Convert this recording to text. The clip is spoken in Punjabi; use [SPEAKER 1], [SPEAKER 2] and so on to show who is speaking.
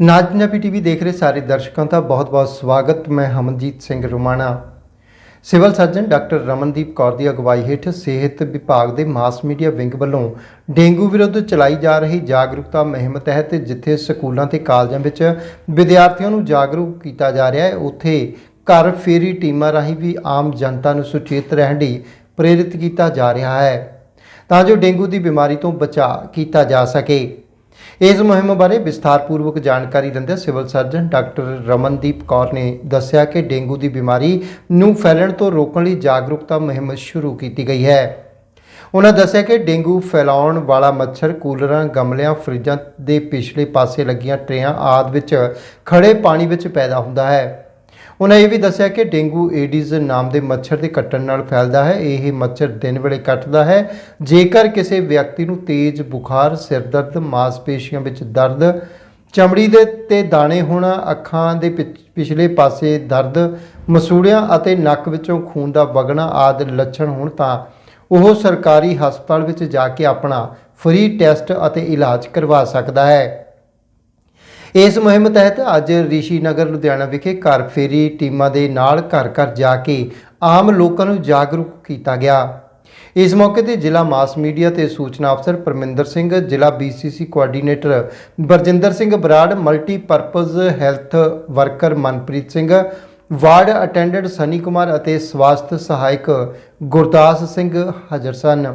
[SPEAKER 1] ਨਾਜ ਪੰਜਾਬੀ ਟੀਵੀ ਦੇਖ ਰਹੇ ਸਾਰੇ ਦਰਸ਼ਕਾਂ ਦਾ ਬਹੁਤ-ਬਹੁਤ ਸਵਾਗਤ। ਮੈਂ Hamanjeet Singh Rumana. Civil surgeon doctor Ramandeep Kaur ਦੀ ਅਗਵਾਈ ਹੇਠ ਸਿਹਤ ਵਿਭਾਗ ਦੇ ਮਾਸ ਮੀਡੀਆ ਵਿੰਗ ਵੱਲੋਂ ਡੇਂਗੂ ਵਿਰੁੱਧ ਚਲਾਈ ਜਾ ਰਹੀ ਜਾਗਰੂਕਤਾ ਮੁਹਿੰਮ ਤਹਿਤ ਜਿੱਥੇ ਸਕੂਲਾਂ ਤੇ ਕਾਲਜਾਂ ਵਿੱਚ ਵਿਦਿਆਰਥੀਆਂ ਨੂੰ ਜਾਗਰੂਕ ਕੀਤਾ ਜਾ ਰਿਹਾ ਹੈ, ਉੱਥੇ ਘਰ ਫੇਰੀ ਟੀਮਾਂ ਰਾਹੀਂ ਵੀ ਆਮ ਜਨਤਾ ਨੂੰ ਸੁਚੇਤ ਰਹਿਣ ਲਈ ਪ੍ਰੇਰਿਤ ਕੀਤਾ ਜਾ ਰਿਹਾ ਹੈ ਤਾਂ ਜੋ ਡੇਂਗੂ ਦੀ ਬਿਮਾਰੀ ਤੋਂ ਬਚਾਅ ਕੀਤਾ ਜਾ ਸਕੇ। ਇਸ ਮੁਹਿੰਮ ਬਾਰੇ ਵਿਸਥਾਰਪੂਰਵਕ ਜਾਣਕਾਰੀ ਦਿੰਦੇ civil surgeon doctor Ramandeep Kaur ਨੇ ਦੱਸਿਆ ਕਿ ਡੇਂਗੂ ਦੀ ਬਿਮਾਰੀ ਨੂੰ ਫੈਲਣ ਤੋਂ ਰੋਕਣ ਲਈ ਜਾਗਰੂਕਤਾ ਮੁਹਿੰਮ ਸ਼ੁਰੂ ਕੀਤੀ ਗਈ ਹੈ। ਉਹਨਾਂ ਦੱਸਿਆ ਕਿ ਡੇਂਗੂ ਫੈਲਾਉਣ ਵਾਲਾ ਮੱਛਰ, ਕੂਲਰਾਂ, ਗਮਲਿਆਂ, ਫਰਿੱਜਾਂ ਦੇ ਪਿਛਲੇ ਪਾਸੇ ਲੱਗੀਆਂ ਟਰੇਆਂ ਆਦਿ ਵਿੱਚ ਖੜੇ ਪਾਣੀ ਵਿੱਚ ਪੈਦਾ ਹੁੰਦਾ ਹੈ। ਉਹਨਾਂ ਇਹ ਵੀ ਦੱਸਿਆ ਕਿ ਡੇਂਗੂ ਏਡੀਜ਼ ਨਾਮ ਦੇ ਮੱਛਰ ਦੇ ਕੱਟਣ ਨਾਲ ਫੈਲਦਾ ਹੈ, ਇਹ ਮੱਛਰ ਦਿਨ ਵੇਲੇ ਕੱਟਦਾ ਹੈ। ਜੇਕਰ ਕਿਸੇ ਵਿਅਕਤੀ ਨੂੰ ਤੇਜ਼ ਬੁਖਾਰ ਸਿਰ ਦਰਦ ਮਾਸਪੇਸ਼ੀਆਂ ਵਿੱਚ ਦਰਦ, ਚਮੜੀ ਦੇ ਤੇ ਦਾਣੇ ਹੋਣਾ, ਅੱਖਾਂ ਦੇ ਪਿਛ- ਪਿਛਲੇ ਪਾਸੇ ਦਰਦ, ਮਸੂੜਿਆਂ ਅਤੇ ਨੱਕ ਵਿੱਚੋਂ ਖੂਨ ਦਾ ਵਗਣਾ ਆਦਿ ਲੱਛਣ ਹੋਣ ਤਾਂ ਉਹ ਸਰਕਾਰੀ ਹਸਪਤਾਲ ਵਿੱਚ ਜਾ ਕੇ ਆਪਣਾ ਫ੍ਰੀ ਟੈਸਟ ਅਤੇ ਇਲਾਜ ਕਰਵਾ ਸਕਦਾ ਹੈ। ਇਸ ਮੁਹਿੰਮ ਤਹਿਤ ਅੱਜ ਰਿਸ਼ੀ ਨਗਰ ਲੁਧਿਆਣਾ ਵਿਖੇ ਘਰ ਫੇਰੀ ਟੀਮਾਂ ਦੇ ਨਾਲ ਘਰ ਘਰ ਜਾ ਕੇ ਆਮ ਲੋਕਾਂ ਨੂੰ ਜਾਗਰੂਕ ਕੀਤਾ ਗਿਆ। ਇਸ ਮੌਕੇ ਤੇ ਜ਼ਿਲ੍ਹਾ ਮਾਸ ਮੀਡੀਆ ਤੇ ਸੂਚਨਾ ਅਫਸਰ ਪਰਮਿੰਦਰ ਸਿੰਘ, ਜ਼ਿਲ੍ਹਾ BCC coordinator Barjinder Singh Brar, multipurpose health worker Manpreet Singh, ward attendant Sunny Kumar ਅਤੇ ਸਵਾਸਥ ਸਹਾਇਕ ਗੁਰਦਾਸ ਸਿੰਘ ਹਾਜ਼ਰ ਸਨ।